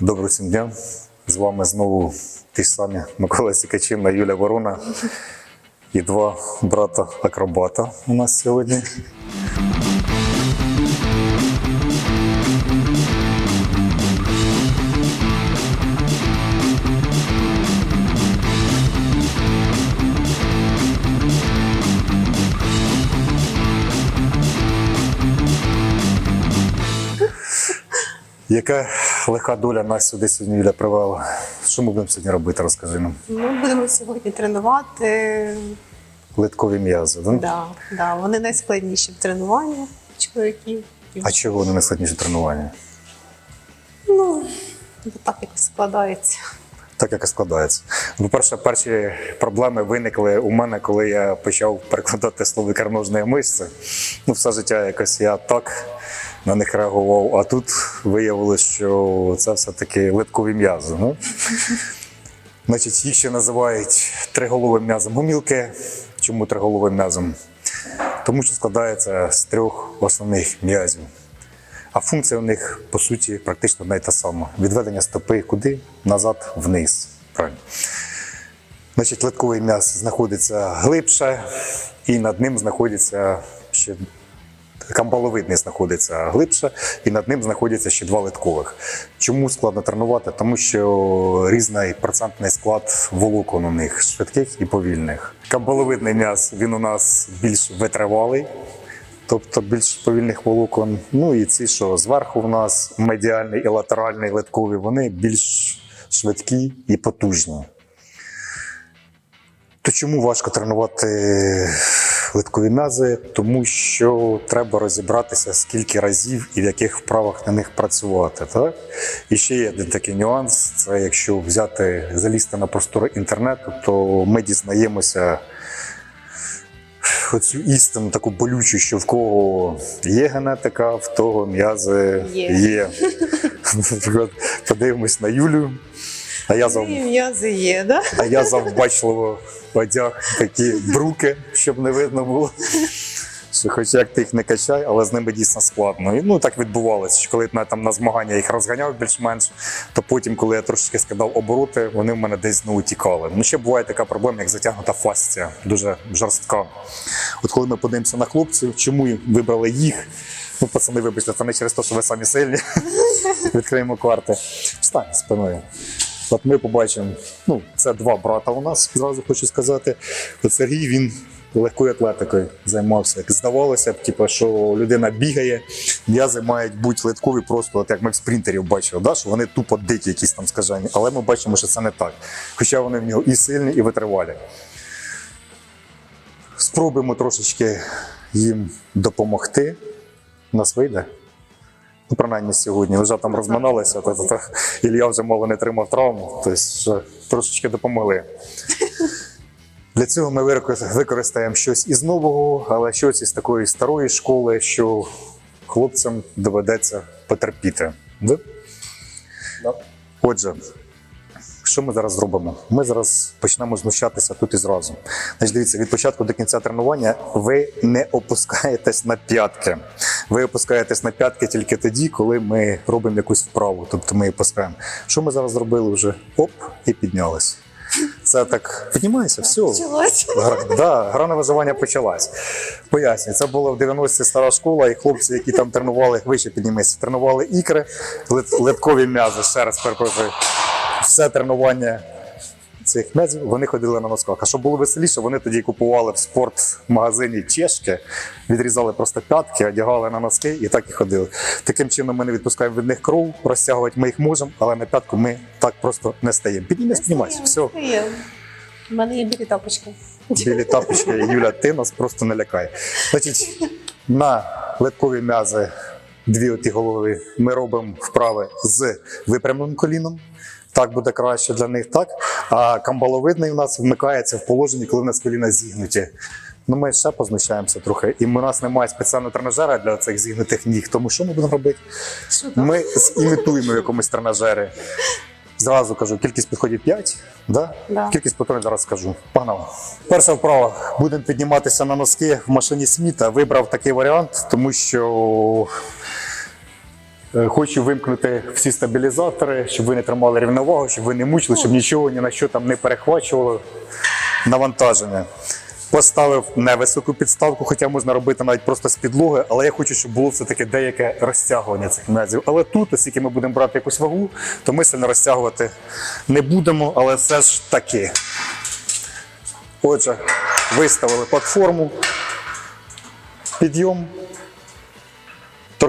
Доброго всім дня. З вами знову ті ж самі Микола Сікачина, Юля Ворона і два брата-акробата у нас сьогодні. Яка лиха доля нас сюди сьогодні для привела? Що ми будемо сьогодні робити, розкажи нам. Ми будемо сьогодні тренувати. Литкові м'язи, да? Да, да, вони найскладніші в тренуванні чоловіків. А чого вони найскладніші тренування? Ну, так якось складається. Так як і складається. По-перше, перші проблеми виникли у мене, коли я почав перекладати слово карножної мишці. Ну, все життя якось я так на них реагував, а тут виявилось, що це все-таки литкові м'язи. Ну? Значить, їх ще називають триголовим м'язом гомілки. Чому триголовим м'язом? Тому що складається з трьох основних м'язів. А функція у них, по суті, практично й та сама. Відведення стопи куди? Назад, вниз. Правильно. Значить, литковий м'яз знаходиться глибше, і над ним знаходиться ще камбаловидний знаходиться глибше, і над ним знаходяться ще два литкових. Чому складно тренувати? Тому що різний процентний склад волокон у них швидких і повільних. Камбаловидний м'яз він у нас більш витривалий, тобто більш повільних волокон. Ну і ці, що зверху в нас медіальний і латеральний литкові, вони більш швидкі і потужні. То чому важко тренувати литкові м'язи? Тому що треба розібратися, скільки разів і в яких вправах на них працювати. Так? І ще є один такий нюанс: це якщо взяти залізти на простори інтернету, то ми дізнаємося оцю істину таку болючу, що в кого є генетика, в того м'язи Є. є. Наприклад, подивимось на Юлю. А я зав... М'язи є, да? А я завбачливо одяг такі бруки, щоб не видно було. Що хоч як ти їх не качай, але з ними дійсно складно. І ну так відбувалося. що Коли я там на змагання їх розганяв більш-менш, то потім, коли я трошки скидав обороти, вони в мене десь знову тікали. Ну ще буває така проблема, як затягнута фасція, дуже жорстка. От коли ми подивимося на хлопців, чому вибрали їх? Ну, пацани, вибачте, це не через те, що ви самі сильні. Відкриємо карти. Встань спиною. От ми побачимо, ну, це два брата у нас, зразу хочу сказати. От Сергій він легкою атлетикою займався. Здавалося б, типу, що людина бігає, м'язи мають бути литкові просто, от як ми в спринтерів бачили, да? що вони тупо дикі якісь там скажені. Але ми бачимо, що це не так. Хоча вони в нього і сильні, і витривалі. Спробуємо трошечки їм допомогти. У нас вийде. Ну, принаймні сьогодні. Вже там розминалися, Ілля вже мало не тримав травму, тобто трошечки допомогли. Для цього ми викор- використаємо щось із нового, але щось із такої старої школи, що хлопцям доведеться потерпіти. Да? Отже, що ми зараз зробимо? Ми зараз почнемо знущатися тут і зразу. Значить, дивіться, від початку до кінця тренування ви не опускаєтесь на п'ятки. Ви опускаєтесь на п'ятки тільки тоді, коли ми робимо якусь вправу. Тобто ми опускаємо. Що ми зараз зробили вже? Оп, і піднялись. Це так піднімається, все. Почалось. Гра, да, гра на виживання почалась. Поясню, це була в 90-ті стара школа, і хлопці, які там тренували, вище піднімися, тренували ікри, лит, литкові м'язи, ще раз перепрошую. Все тренування цих м'язів вони ходили на носках. А щоб було веселіше, вони тоді купували в спортмагазині чешки, відрізали просто п'ятки, одягали на носки і так і ходили. Таким чином ми не відпускаємо від них кров, розтягувати ми їх можемо, але на п'ятку ми так просто не стаємо. Піднімись, піднімайся, все. У мене є білі тапочки. білі тапочки. Юля, ти нас просто не лякай. Значить, на литкові м'язи дві оті голови ми робимо вправи з випрямленим коліном. Так буде краще для них, так? А камбаловидний у нас вмикається в положенні, коли в нас коліна зігнуті. Ну, ми ще позначаємося трохи. І у нас немає спеціального тренажера для цих зігнутих ніг. Тому що ми будемо робити? Що? Ми імітуємо в якомусь тренажері. Зразу кажу, кількість підходів 5, да? Да. кількість повторень зараз скажу. Погнали. Перша вправа. Будемо підніматися на носки в машині Сміта. Вибрав такий варіант, тому що Хочу вимкнути всі стабілізатори, щоб ви не тримали рівновагу, щоб ви не мучили, щоб нічого ні на що там не перехвачувало навантаження. Поставив невисоку підставку, хоча можна робити навіть просто з підлоги, але я хочу, щоб було все-таки деяке розтягування цих м'язів. Але тут, оскільки ми будемо брати якусь вагу, то ми сильно розтягувати не будемо, але все ж таки. Отже, виставили платформу, підйом,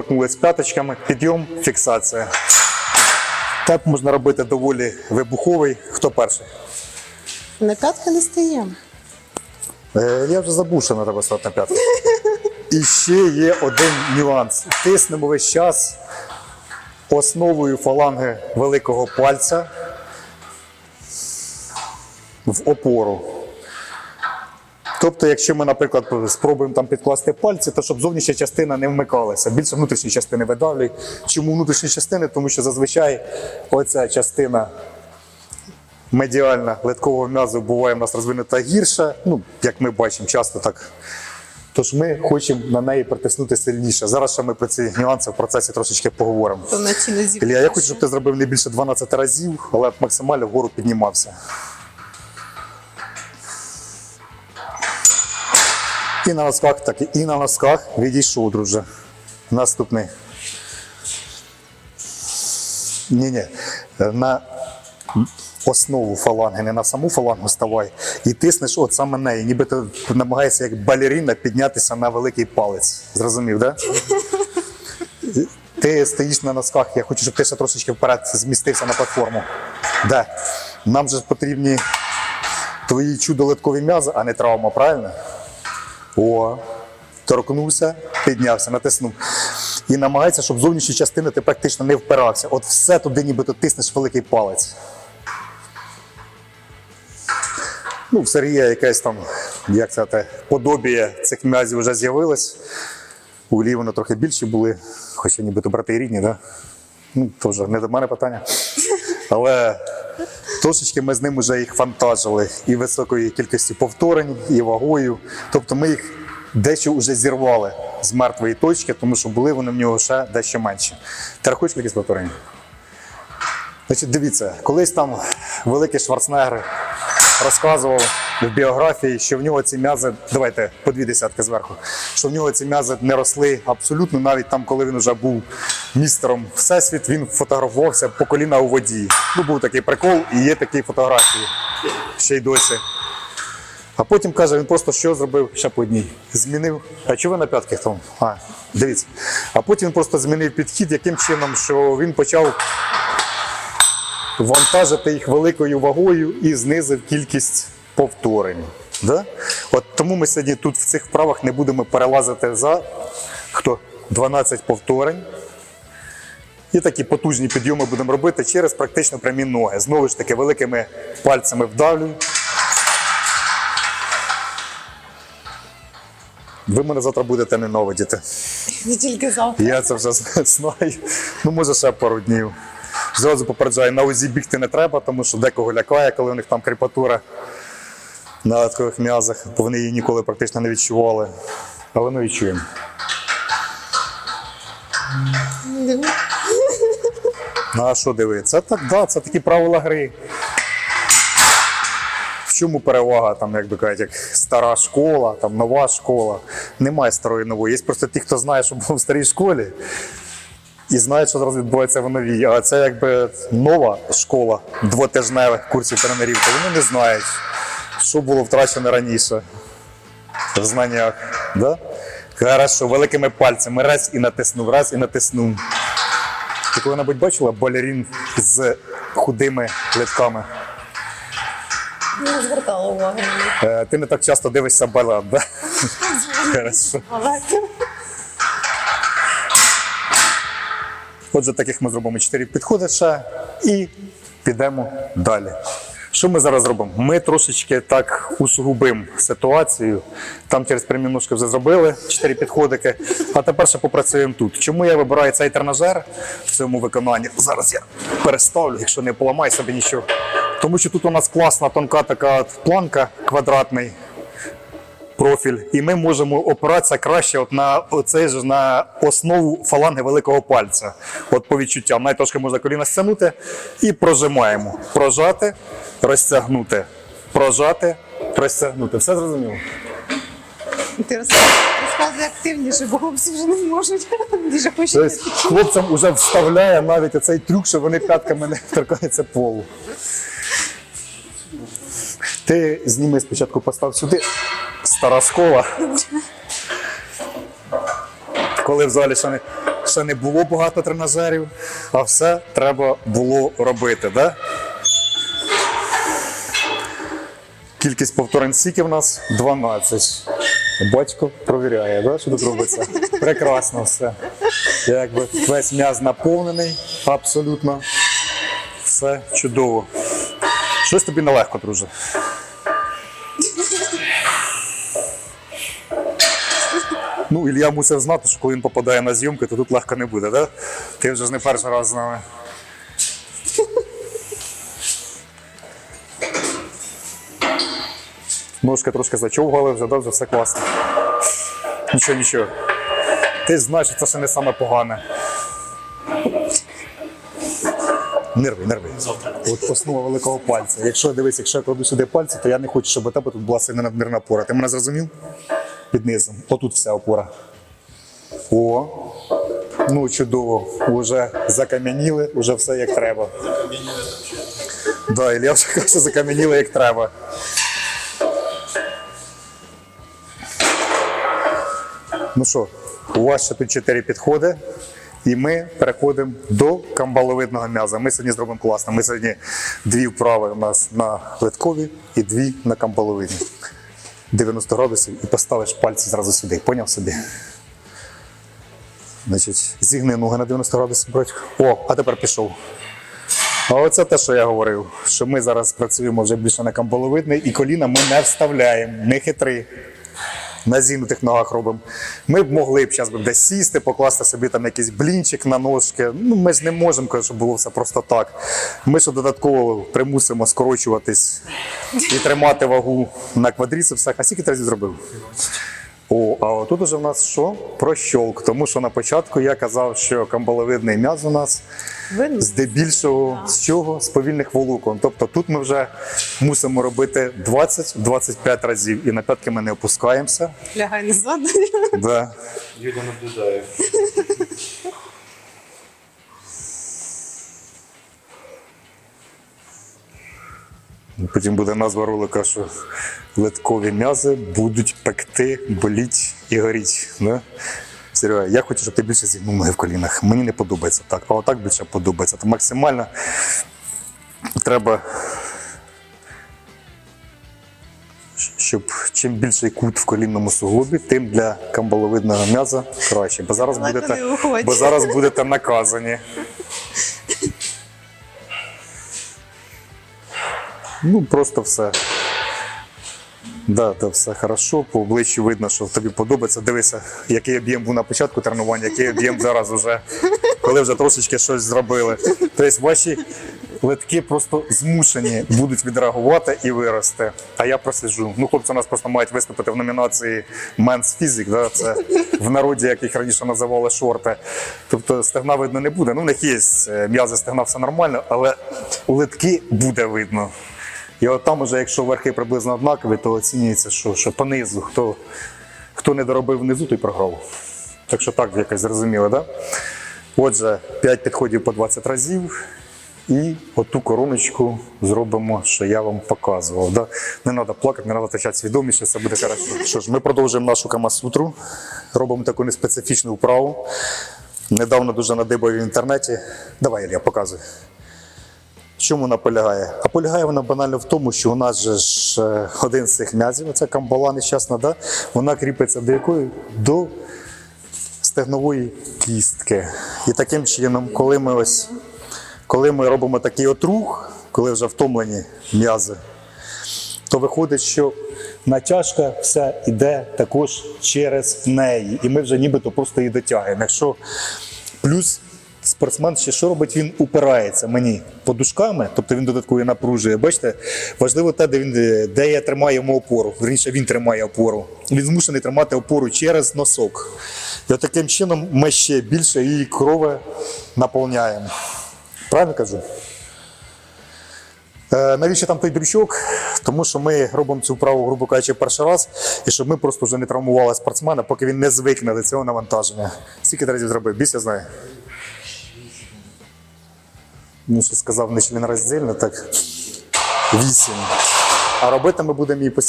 торкнулись п'яточками, підйом, фіксація. Так можна робити доволі вибуховий. Хто перший? На п'ятки не стаємо. Е, я вже забув, що треба стати на п'ятку. І ще є один нюанс. Тиснемо весь час основою фаланги великого пальця в опору. Тобто, якщо ми, наприклад, спробуємо там підкласти пальці, то щоб зовнішня частина не вмикалася, більше внутрішні частини видавлюють. Чому внутрішні частини? Тому що зазвичай оця частина медіальна литкового м'язу буває в нас розвинута гірше, ну, як ми бачимо, часто так. Тож ми хочемо на неї притиснути сильніше. Зараз ще ми про ці нюанси в процесі трошечки поговоримо. Ілля, я хочу, щоб ти зробив не більше 12 разів, але максимально вгору піднімався. І на носках так, і на носках відійшов, друже. Наступний. Ні-ні. На основу фаланги, не на саму фалангу ставай. І тиснеш от саме неї, ніби ти намагаєшся як балеріна піднятися на великий палець. Зрозумів, так? Да? Ти стоїш на носках, я хочу, щоб ти ще трошечки вперед змістився на платформу. Де? Нам же потрібні твої чудо-литкові м'язи, а не травма, правильно? О, торкнувся, піднявся, натиснув. І намагається, щоб зовнішні частини ти практично не впирався. От все туди, ніби ти тиснеш великий палець. Ну, в Сергія якесь там, як сказати, подобіє цих м'язів вже з'явилось. У Іллі вони трохи більші були, хоча нібито брати і рідні, да? Ну, вже не до мене питання. Але трошечки ми з ним вже їх вантажили і високою кількістю повторень, і вагою. Тобто ми їх дещо вже зірвали з мертвої точки, тому що були вони в нього ще дещо менші. Ти рахуєш кількість повторень? Значить, дивіться, колись там великий Шварценеггер розказував в біографії, що в нього ці м'язи, давайте по дві десятки зверху, що в нього ці м'язи не росли абсолютно, навіть там, коли він вже був містером Всесвіт, він фотографувався по коліна у воді. Ну, був такий прикол, і є такі фотографії ще й досі. А потім каже, він просто що зробив ще по одній. Змінив. А чого ви на п'ятки там? А, дивіться. А потім він просто змінив підхід, яким чином, що він почав вантажити їх великою вагою і знизив кількість повторень. Да? От тому ми сьогодні тут в цих вправах не будемо перелазити за хто? 12 повторень. І такі потужні підйоми будемо робити через практично прямі ноги. Знову ж таки, великими пальцями вдавлюю. Ви мене завтра будете ненавидіти. Не тільки завтра. Я це вже знаю. Ну, може, ще пару днів. Зразу попереджаю, на УЗІ бігти не треба, тому що декого лякає, коли у них там кріпатура на латкових м'язах, бо вони її ніколи практично не відчували. Але ми відчуємо. Ну, а що дивитися? Так, да, це такі правила гри. В чому перевага, там, як би кажуть, як стара школа, там, нова школа. Немає старої нової. Є просто ті, хто знає, що було в старій школі, і знають, що зараз відбувається в новій. А це якби нова школа двотижневих курсів тренерів, то вони не знають, що було втрачено раніше в знаннях. Да? Хорошо, великими пальцями раз і натиснув, раз і натиснув. Ти коли-небудь бачила балерін з худими литками? Не звертала уваги. Е, ти не так часто дивишся балет, да? Хорошо. Отже, таких ми зробимо 4 підходи ще і підемо далі. Що ми зараз робимо? Ми трошечки так усугубимо ситуацію. Там через прямі ножки вже зробили 4 підходики. А тепер ще попрацюємо тут. Чому я вибираю цей тренажер в цьому виконанні? Зараз я переставлю, якщо не поламаю собі нічого. Тому що тут у нас класна тонка така планка квадратний. Профіль, і ми можемо опиратися краще от на оцей же на основу фаланги великого пальця. От по відчуттям. Навіть трошки можна коліна стягнути і прожимаємо. Прожати, розтягнути. Прожати, розтягнути. Все зрозуміло? Ти розказуй активніше, бо хлопці вже не можуть. Дуже хочуть. Тобто хлопцям вже вставляє навіть оцей трюк, що вони п'ятками не торкаються полу. Ти зніми спочатку постав сюди. Стара школа. Коли в залі ще не, ще не було багато тренажерів, а все треба було робити, да? Кількість повторень стільки в нас 12. Батько провіряє, да, що тут робиться. Прекрасно все. Якби весь м'яз наповнений, абсолютно. Все чудово. Щось тобі нелегко, друже. Ну, Ілля мусив знати, що коли він попадає на зйомки, то тут легко не буде, да? Ти вже ж не перший раз з нами. Ножка трошки зачовгали, вже да, вже все класно. Нічого, нічого. Ти знаєш, що це ще не саме погане. Нерви, нерви. От основа великого пальця. Якщо дивись, якщо я кладу сюди пальці, то я не хочу, щоб у тебе тут була сильна надмірна опора. Ти мене зрозумів? Під низом. Отут вся опора. О. Ну, чудово. Уже закам'яніли, уже все як треба. Да, Ілля вже каже, закам'яніли як треба. Ну що, у вас ще тут чотири підходи, і ми переходимо до камбаловидного м'яза. Ми сьогодні зробимо класно. Ми сьогодні дві вправи у нас на литкові і дві на камбаловидні. 90 градусів і поставиш пальці зразу сюди. Поняв собі? Значить, зігни ноги на 90 градусів, братько. О, а тепер пішов. А оце те, що я говорив, що ми зараз працюємо вже більше на камболовидний і коліна ми не вставляємо, не хитри на зігнутих ногах робимо. Ми б могли б зараз десь сісти, покласти собі там якийсь блінчик на ножки. Ну, ми ж не можемо, кажу, щоб було все просто так. Ми ще додатково примусимо скорочуватись і тримати вагу на квадріцепсах. А скільки ти разів зробив? О, а тут уже в нас що? Прощолк. Тому що на початку я казав, що камбаловидний м'яз у нас Винус. здебільшого з чого? З повільних волокон. Тобто тут ми вже мусимо робити 20-25 разів, і на п'ятки ми не опускаємося. Лягай назад. Да. Юля наблюдає. Потім буде назва ролика, що литкові м'язи будуть пекти, боліть і горіть. Да? Серега, я хочу, щоб ти більше зігнув ноги в колінах. Мені не подобається так, а отак більше подобається. То максимально треба, щоб чим більший кут в колінному суглобі, тим для камбаловидного м'яза краще. Бо зараз, будете, бо зараз будете наказані. Ну, просто все. Да, да, все хорошо. По обличчю видно, що тобі подобається. Дивися, який об'єм був на початку тренування, який об'єм зараз уже, коли вже трошечки щось зробили. Тобто ваші литки просто змушені будуть відреагувати і вирости. А я просиджу. Ну, хлопці у нас просто мають виступити в номінації Men's Physique, да? це в народі, як їх раніше називали шорти. Тобто стегна видно не буде. Ну, у них є е, м'язи стегна, все нормально, але литки буде видно. І от там, уже, якщо верхи приблизно однакові, то оцінюється, що, що по низу, хто, хто не доробив внизу, той програв. Так що так якось зрозуміло, да? Отже, 5 підходів по 20 разів. І оту короночку зробимо, що я вам показував. Да? Не треба плакати, не треба втрачати свідомість, все буде хорошо. Що ж, ми продовжуємо нашу камасутру, робимо таку неспецифічну вправу. Недавно дуже надибав в інтернеті. Давай, Ілля, показуй. В чому вона полягає? А полягає вона банально в тому, що у нас же ж е, один з цих м'язів, оця камбала нещасна, да? вона кріпиться до якої? До стегнової кістки. І таким чином, коли ми ось коли ми робимо такий от рух, коли вже втомлені м'язи, то виходить, що натяжка вся йде також через неї. І ми вже нібито просто її дотягуємо. Якщо плюс спортсмен ще що робить? Він упирається мені подушками, тобто він додатково напружує. Бачите, важливо те, де він де я тримаю йому опору. Вірніше, він тримає опору. Він змушений тримати опору через носок. І от таким чином ми ще більше її крови наповняємо. Правильно кажу? Е, навіщо там той дрючок? Тому що ми робимо цю вправу, грубо кажучи, перший раз, і щоб ми просто вже не травмували спортсмена, поки він не звикне до цього навантаження. Скільки разів зробив? Біс, я знаю. Ну, що сказав не член роздільно, так. Вісім. А робити ми будемо її по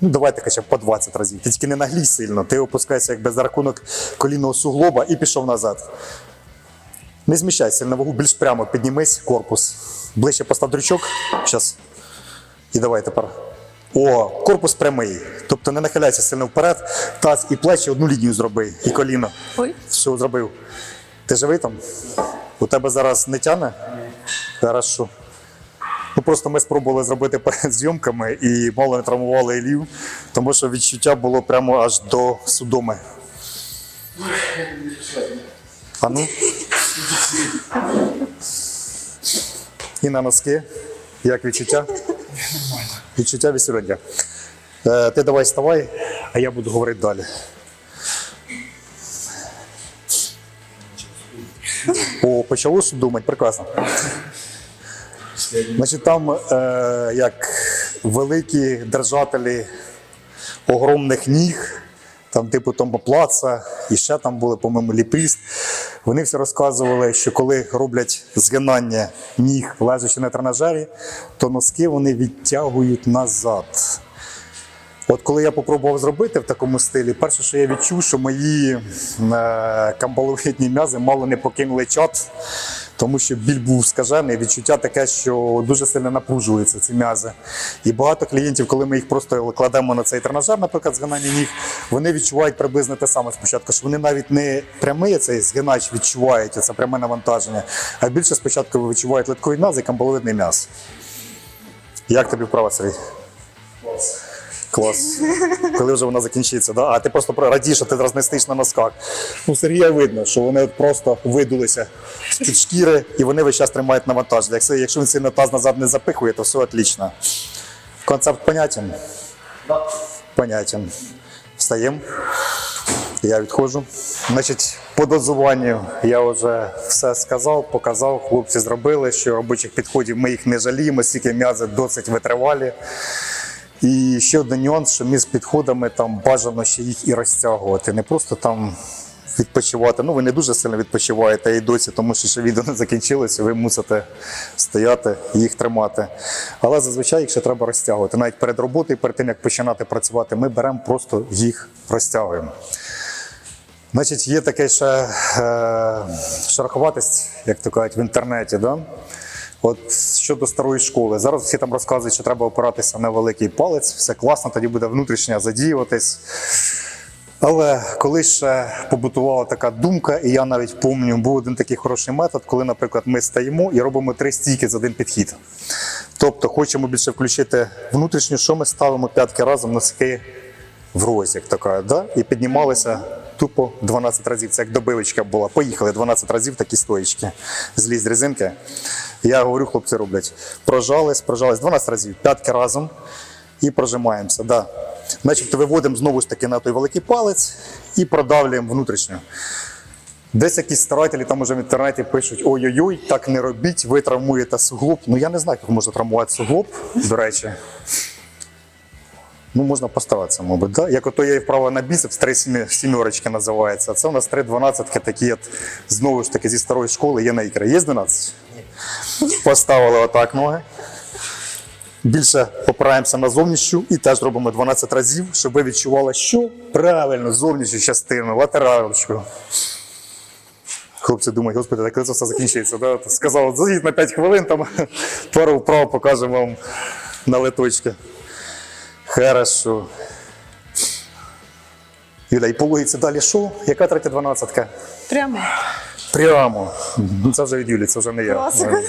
ну давайте хоча б по 20 разів. Ти тільки не наглій сильно. Ти опускаєшся якби за рахунок колінного суглоба і пішов назад. Не зміщайся на вагу, більш прямо піднімись корпус. Ближче постав дрючок. Зараз. І давай тепер. О, корпус прямий. Тобто не нахиляйся сильно вперед. Таз і плечі одну лінію зроби. І коліно. Ой. Все зробив. Ти живий там? У тебе зараз не тяне? Хорошо. Ну просто ми спробували зробити перед зйомками і мало не травмували Ілів, тому що відчуття було прямо аж до судоми. А ну? І на носки. Як відчуття? Відчуття від. Е, ти давай вставай, а я буду говорити далі. О, почало думати, прекрасно. Значить, там е, як великі держателі огромних ніг, там, типу Тома Плаца, і ще там були, по-моєму, ліпіст. Вони всі розказували, що коли роблять згинання ніг, лежачи на тренажері, то носки вони відтягують назад. От коли я попробував зробити в такому стилі, перше, що я відчув, що мої е, камбаловидні м'язи мало не покинули чат, тому що біль був скажений, відчуття таке, що дуже сильно напружуються ці м'язи. І багато клієнтів, коли ми їх просто кладемо на цей тренажер, наприклад, згинання ніг, вони відчувають приблизно те саме спочатку, що вони навіть не прямий цей згинач відчувають, це пряме навантаження, а більше спочатку відчувають литковий м'яз і камбаловидний м'яз. Як тобі вправа, Сергій? Клас. Коли вже вона закінчиться, да? а ти просто про- радієш, що ти зараз не на носках. Ну, Сергія видно, що вони от просто видулися з-під шкіри і вони весь час тримають навантаження. Якщо, якщо він сильно таз назад не запихує, то все отлично. Концепт понятен? Понятен. Встаємо. Я відходжу. Значить, по дозуванню я вже все сказав, показав. Хлопці зробили, що робочих підходів ми їх не жаліємо, стільки м'язи досить витривалі. І ще один нюанс, що між підходами там бажано ще їх і розтягувати, не просто там відпочивати. Ну, ви не дуже сильно відпочиваєте і досі, тому що ще відео не закінчилося, ви мусите стояти і їх тримати. Але зазвичай їх ще треба розтягувати. Навіть перед роботою, перед тим як починати працювати, ми беремо просто їх розтягуємо. Значить, є таке ще е, шероховатість, як то кажуть, в інтернеті. Да? От щодо старої школи, зараз всі там розказують, що треба опиратися на великий палець, все класно, тоді буде внутрішня задіюватись. Але коли ще побутувала така думка, і я навіть пам'ятаю, був один такий хороший метод, коли, наприклад, ми стаємо і робимо три стійки за один підхід. Тобто хочемо більше включити внутрішню, що ми ставимо п'ятки разом носки в розі, така, да? і піднімалися тупо 12 разів. Це як добивочка була. Поїхали 12 разів такі стоїчки. Зліз резинки. Я говорю, хлопці роблять. Прожались, прожались 12 разів, п'ятки разом і прожимаємося. Да. Начебто виводимо знову ж таки на той великий палець і продавлюємо внутрішньо. Десь якісь старателі там уже в інтернеті пишуть: ой-ой-ой, так не робіть, ви травмуєте суглоб. Ну я не знаю, як можна травмувати суглоб, до речі. Ну, можна постаратися, мабуть. Да? Як ото є і вправо на біцепс, три сімерочки називається. А це у нас три дванадцятки такі, от, знову ж таки, зі старої школи є на ікри. Є 12? Поставили отак ноги. Більше опираємося на зовнішню і теж робимо 12 разів, щоб ви відчували, що правильно зовнішню частину, латералочку. Хлопці думають, господи, так коли це все закінчиться. Да? Сказав, зайдіть на 5 хвилин, там пару вправ покажемо вам на литочки. Хорошо. Юля, і по логіці далі що? Яка третя дванадцятка? Прямо. Прямо. Ну, це вже від Юлі, це вже не я. Класика.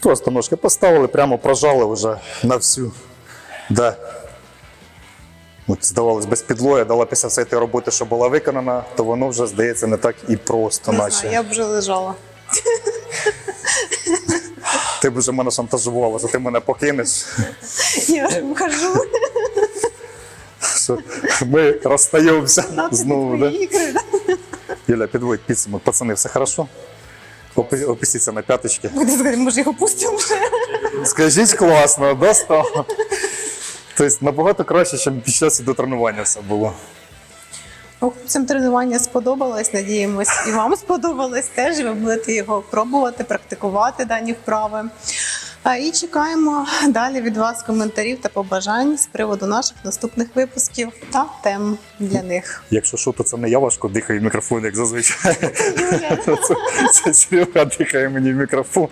Просто ножки поставили, прямо прожали вже на всю. Да. От, здавалось, без підлоги, дала після всієї роботи, що була виконана, то воно вже здається не так і просто, Не наче. знаю, я б вже лежала. Ти б вже мене шантажувала, що ти мене покинеш. Я кажу, ми розстаємося знову. Да? Юля, підводь підсумок. Пацани, все хорошо? Опустіться на п'яточки. Може його пустимо вже. Скажіть класно, достав. Тобто набагато краще, ніж під час до тренування все було. Ну, Хлопцям тренування сподобалось, надіємось, і вам сподобалось теж. Ви будете його пробувати, практикувати дані вправи. І чекаємо далі від вас коментарів та побажань з приводу наших наступних випусків та тем для них. Якщо що, то це не я важко дихаю в мікрофон, як зазвичай. Це, це Серега дихає мені в мікрофон.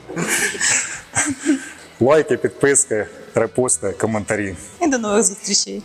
Лайки, підписки, репости, коментарі. І до нових зустрічей.